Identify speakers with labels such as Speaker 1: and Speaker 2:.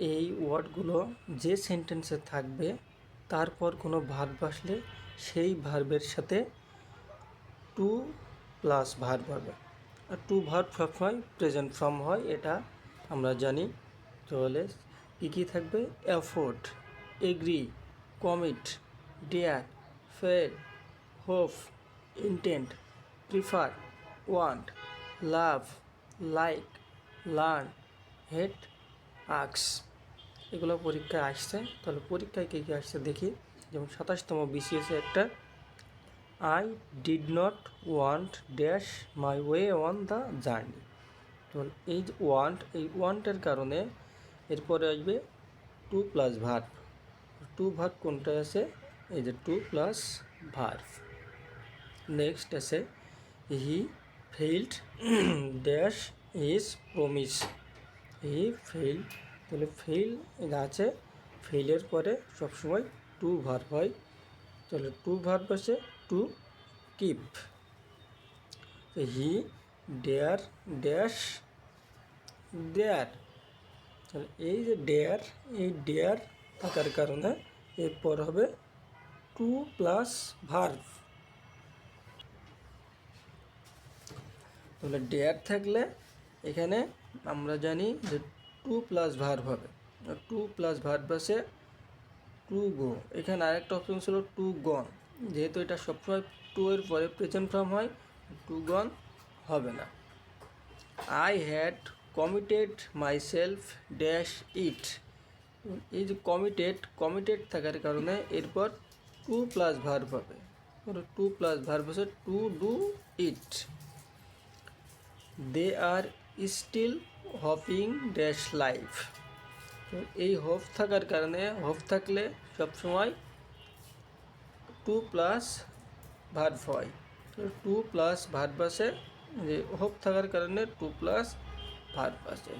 Speaker 1: এই ওয়ার্ডগুলো যে সেন্টেন্সে থাকবে, তারপর কোনো ভার্ব আসলে সেই ভার্বের সাথে টু প্লাস ভার্ব হবে। আর টু ভার্ব সবসময় প্রেজেন্ট ফর্ম হয়, এটা আমরা জানি। তাহলে কী কী থাকবে? Afford agree, commit, dare fail hope, intent, prefer, want, love, like, learn hate আক্স। এগুলো পরীক্ষায় আসছে। তাহলে পরীক্ষায় কী কী আসছে দেখি। যেমন সাতাশতম বিসিএসে একটা I did not want dash my way on the journey তো এই যে ওয়ান্ট এই ওয়ান্টের কারণে এরপরে আসবে to plus verb to verb কোনটা আছে? এই যে টু প্লাস ভার্ভ নেক্সট আছে he failed dash is promise he fail তাহলে ফেইল এটা আছে। ফেইলের পরে সবসময় টু ভার্ভ হয়। তাহলে টু ভার্ভ আছে to keep he dare dash dare তাহলে এই যে ডেয়ার এই ডেয়ার থাকার কারণে এরপর হবে টু প্লাস ভার্ভ তাহলে ডেয়ার থাকলে এখানে আমরা জানি যে টু প্লাস ভার্ভ হবে। টু প্লাস ভার্ভ আছে টু গো এখানে আরেকটা অপশন ছিল টু গন যেহেতু এটা সবসময় টু এর পরে প্রেজেন্ট ফর্ম হয়, টু গন হবে না। I had committed myself dash it যে কমিটেড কমিটেড থাকার কারণে এরপর টু প্লাস ভার্ভ হবে। টু প্লাস ভার্ভ হচ্ছে to do it they are still hoping dash life এই হোপ থাকার কারণে হোপ থাকলে সবসময় টু প্লাস ভার্ভ হয় টু প্লাস ভার্ভ আছে যে হোপ থাকার কারণে টু প্লাস ভার্ভ আছে